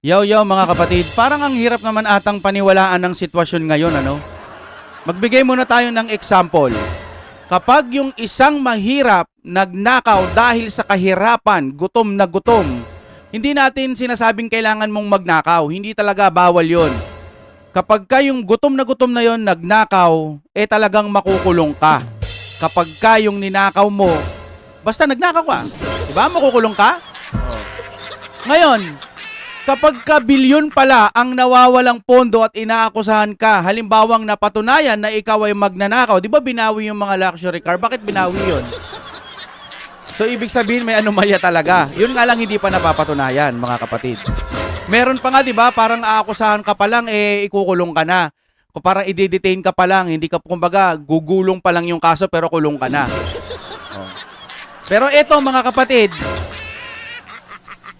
Yo, yo mga kapatid, parang ang hirap naman atang paniwalaan ng sitwasyon ngayon, ano? Magbigay muna tayo ng example. Kapag yung isang mahirap nagnakaw dahil sa kahirapan, gutom na gutom, hindi natin sinasabing kailangan mong magnakaw. Hindi talaga bawal yon. Kapag ka yung gutom na gutom na yon nagnakaw, eh talagang makukulong ka. Kapag ka yung ninakaw mo, basta nagnakaw ka, di ba? Makukulong ka? Ngayon, kapag ka bilyon pala ang nawawalang pondo at inaakusahan ka, halimbawang napatunayan na ikaw ay magnanakaw, di ba binawi yung mga luxury car? Bakit binawi yun? So, ibig sabihin may anomalya talaga. Yun nga lang hindi pa napapatunayan, mga kapatid. Meron pa nga, di ba, parang aakusahan ka pa lang, eh, ikukulong ka na. O parang i-detain ka pa lang, hindi ka, kumbaga, gugulong pa lang yung kaso, pero kulong ka na. Oh. Pero eto, mga kapatid,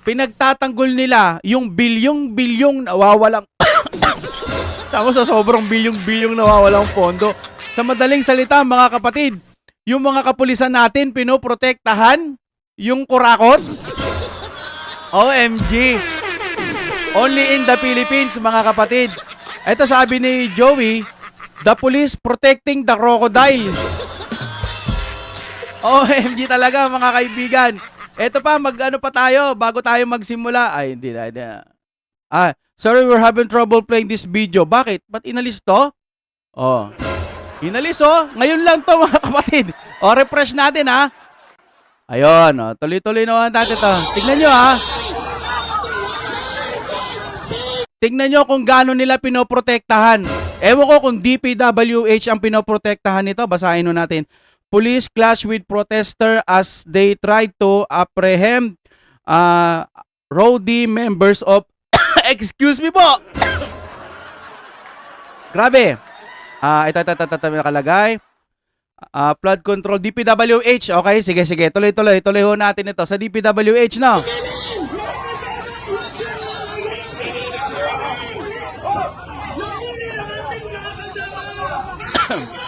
pinagtatanggol nila yung bilyong-bilyong nawawalang Tapos sa sobrang bilyong-bilyong nawawalang pondo. Sa madaling salita, mga kapatid, yung mga kapulisan natin pinoprotektahan yung kurakot. OMG. Only in the Philippines, mga kapatid. Ito sabi ni Joey, the police protecting the crocodile. OMG talaga, mga kaibigan. Ito pa, mag-ano pa tayo bago tayo magsimula. Ay, hindi na, hindi na. Ah, sorry, we're having trouble playing this video. Bakit? Ba't inalis to? Oh. Inalis oh. Ngayon lang to mga kapatid. O, refresh natin ha. Ayun, oh. tuloy-tuloy naman natin to. Tignan nyo ha. Tignan nyo kung gaano nila pinoprotektahan. Ewan ko kung DPWH ang pinoprotektahan nito. Basahin no natin. Police clash with protester as they try to apprehend uh, rowdy members of... Excuse me po! Grabe. Ah, ito, ito, ito, ito, ito, nakalagay. Ah, flood control, DPWH. Okay, sige, sige. Tuloy, tuloy. Tuloy ho natin ito sa DPWH, no?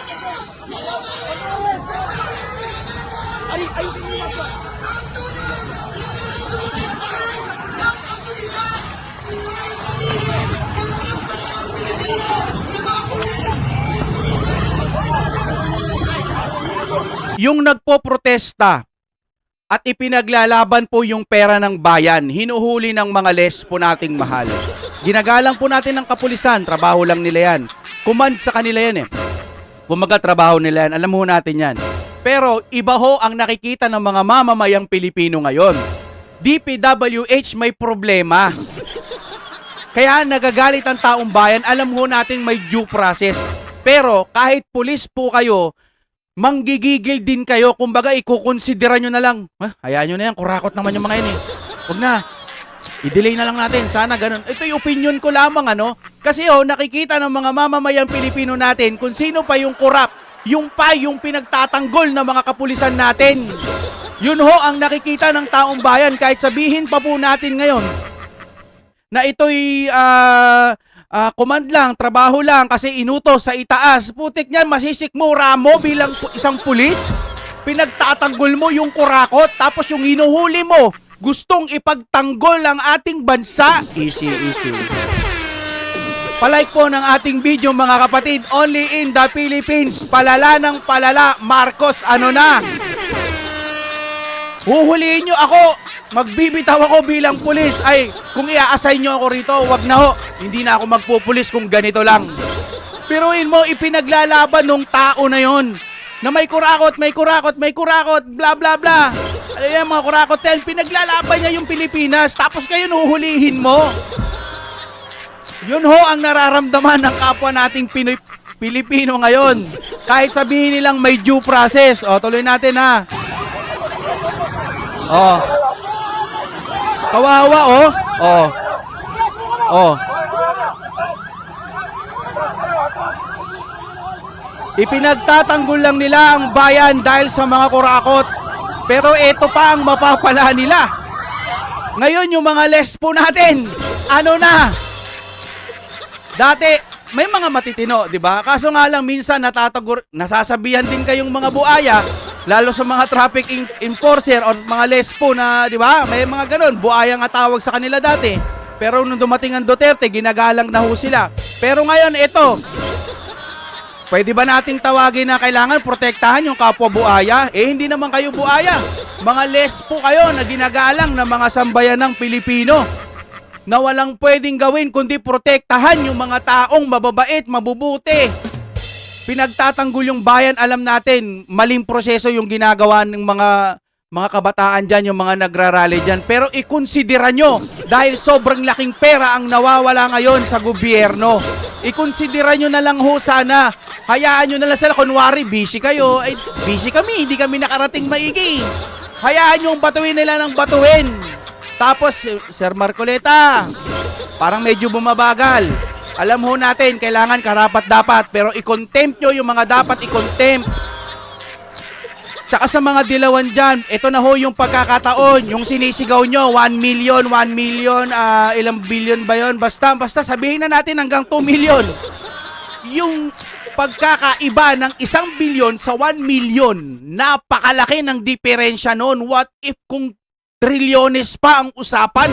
Yung nagpo-protesta at ipinaglalaban po yung pera ng bayan, hinuhuli ng mga lespo nating mahal. Ginagalang po natin ng kapulisan, trabaho lang nila yan. Command sa kanila yan eh. Kumaga trabaho nila yan, alam mo natin yan. Pero iba ho ang nakikita ng mga mamamayang Pilipino ngayon. DPWH may problema. Kaya nagagalit ang taong bayan, alam ho natin may due process. Pero kahit pulis po kayo, manggigigil din kayo. Kumbaga, ikukonsidera nyo na lang. Ah, hayaan nyo na yan, kurakot naman yung mga yun eh. Huwag na. I-delay na lang natin. Sana ganun. Ito yung opinion ko lamang ano. Kasi oh, nakikita ng mga mamamayang Pilipino natin kung sino pa yung kurap. Yung pa yung pinagtatanggol ng mga kapulisan natin. Yun ho ang nakikita ng taong bayan kahit sabihin pa po natin ngayon na ito'y ah ah, command lang, trabaho lang kasi inutos sa itaas. Putik niyan, masisikmura mo bilang isang pulis. Pinagtatanggol mo yung kurakot tapos yung hinuhuli mo gustong ipagtanggol ang ating bansa. Easy, easy. Palike po ng ating video mga kapatid. Only in the Philippines. Palala ng palala. Marcos, ano na? Huhulihin nyo ako. Magbibitaw ako bilang pulis. Ay, kung i-assign nyo ako rito, wag na ho. Hindi na ako magpupulis kung ganito lang. Piruin mo, ipinaglalaban nung tao na yon na may kurakot, may kurakot, may kurakot, bla bla bla. Ano yan mga kurakot yan? Pinaglalaban niya yung Pilipinas, tapos kayo nuhulihin mo. Yun ho ang nararamdaman ng kapwa nating Pinoy, Pilipino ngayon. Kahit sabihin nilang may due process. O, tuloy natin ha. O. Kawawa, oh. Oh. Oh. Ipinagtatanggol lang nila ang bayan dahil sa mga kurakot. Pero ito pa ang mapapala nila. Ngayon yung mga lespo natin, ano na? Dati, may mga matitino, di ba? Kaso nga lang minsan natatagor, nasasabihan din kayong mga buaya, lalo sa mga traffic en- enforcer or mga lespo na, di ba? May mga ganun, buaya nga tawag sa kanila dati. Pero nung dumating ang Duterte, ginagalang na ho sila. Pero ngayon, ito, Pwede ba nating tawagin na kailangan protektahan yung kapwa buaya? Eh hindi naman kayo buaya. Mga lespo kayo na ginagalang ng mga sambayan ng Pilipino na walang pwedeng gawin kundi protektahan yung mga taong mababait, mabubuti. Pinagtatanggol yung bayan, alam natin, maling proseso yung ginagawa ng mga mga kabataan dyan, yung mga nagrarally dyan. Pero ikonsidera nyo dahil sobrang laking pera ang nawawala ngayon sa gobyerno. Ikonsidera nyo na lang ho sana. Hayaan nyo na lang sila. Kunwari, busy kayo. Ay, busy kami. Hindi kami nakarating maigi. Hayaan nyo ang batuin nila ng batuin. Tapos, Sir Marcoleta, parang medyo bumabagal. Alam ho natin, kailangan karapat dapat. Pero i-contempt nyo yung mga dapat i-contempt. Tsaka sa mga dilawan dyan, ito na ho yung pagkakataon, yung sinisigaw nyo, 1 million, 1 million, ah, ilang billion ba yon Basta, basta sabihin na natin hanggang 2 million. Yung pagkakaiba ng isang bilyon sa 1 million, napakalaki ng diferensya noon. What if kung trilyones pa ang usapan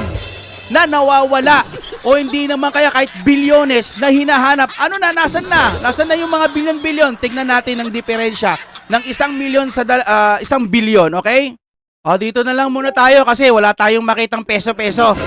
na nawawala o hindi naman kaya kahit bilyones na hinahanap. Ano na, nasan na? Nasan na yung mga bilyon-bilyon? Tignan natin ang diferensya ng isang milyon sa ah, isang bilyon, okay? O, dito na lang muna tayo kasi wala tayong makitang peso-peso.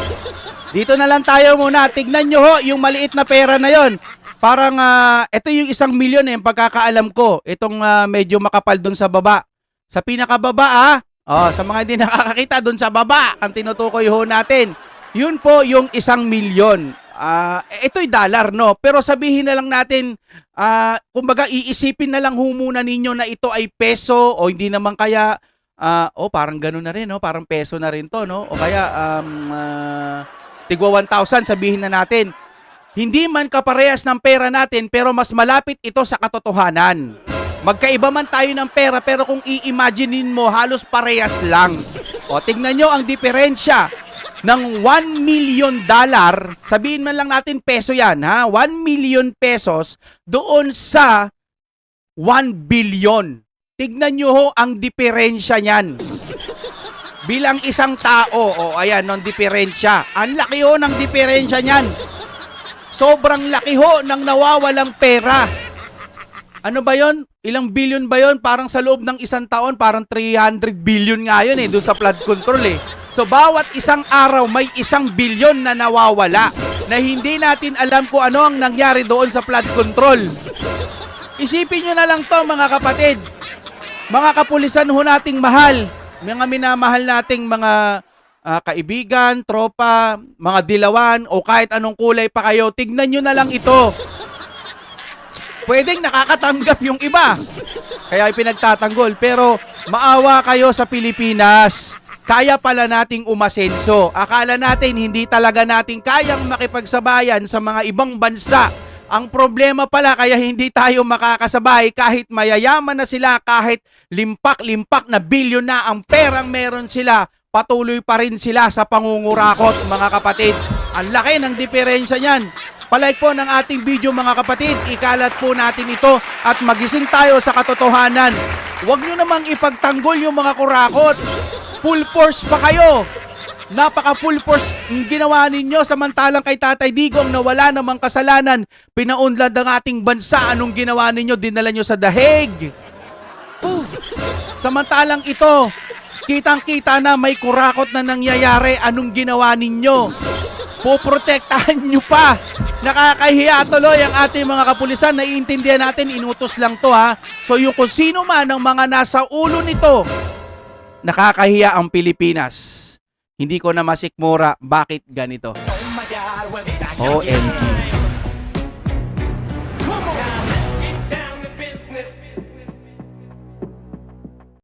Dito na lang tayo muna. Tignan nyo ho yung maliit na pera na yon. Parang, ah, ito yung isang milyon eh, pagkakaalam ko. Itong ah, medyo makapal doon sa baba. Sa pinakababa ah, oh, sa mga hindi nakakakita doon sa baba, ang tinutukoy ho natin. Yun po yung isang milyon. Ah, ito'y dollar, no? Pero sabihin na lang natin, ah, kumbaga iisipin na lang ho muna ninyo na ito ay peso o hindi naman kaya, ah, oh parang gano'n na rin, no? Parang peso na rin to, no? O kaya, um, ah, tigwa 1,000, sabihin na natin. Hindi man kaparehas ng pera natin, pero mas malapit ito sa katotohanan. Magkaiba man tayo ng pera, pero kung i-imaginein mo, halos parehas lang. O, tignan nyo ang diferensya ng 1 million dollar, sabihin man lang natin peso yan, ha? 1 million pesos doon sa 1 billion. Tignan nyo ho ang diferensya niyan. Bilang isang tao, o ayan, ng diferensya. Ang laki ho ng diferensya niyan. Sobrang laki ho ng nawawalang pera. Ano ba yon? Ilang billion ba yon? Parang sa loob ng isang taon, parang 300 billion nga yun eh, doon sa flood control eh. So bawat isang araw may isang bilyon na nawawala na hindi natin alam kung ano ang nangyari doon sa flood control. Isipin nyo na lang to mga kapatid. Mga kapulisan ho nating mahal. Mga minamahal nating mga ah, kaibigan, tropa, mga dilawan o kahit anong kulay pa kayo. Tignan nyo na lang ito. Pwedeng nakakatanggap yung iba. Kaya ipinagtatanggol. Pero maawa kayo sa Pilipinas. Kaya pala nating umasenso. Akala natin hindi talaga natin kayang makipagsabayan sa mga ibang bansa. Ang problema pala kaya hindi tayo makakasabay kahit mayayaman na sila, kahit limpak-limpak na bilyon na ang perang meron sila, patuloy pa rin sila sa pangungurakot mga kapatid. Ang laki ng diferensya niyan. Palike po ng ating video mga kapatid, ikalat po natin ito at magising tayo sa katotohanan. Huwag nyo namang ipagtanggol yung mga kurakot. Full force pa kayo. Napaka full force ginawa ninyo samantalang kay Tatay Digong na wala namang kasalanan. Pinaunlad ang ating bansa. Anong ginawa ninyo? Dinala nyo sa dahig. Samantalang ito, kitang-kita na may kurakot na nangyayari. Anong ginawa ninyo? Poprotektahan nyo pa. Nakakahiya tuloy ang ating mga kapulisan. Naiintindihan natin, inutos lang to ha. So yung kung sino man ang mga nasa ulo nito, nakakahiya ang Pilipinas. Hindi ko na masikmura bakit ganito. OMG.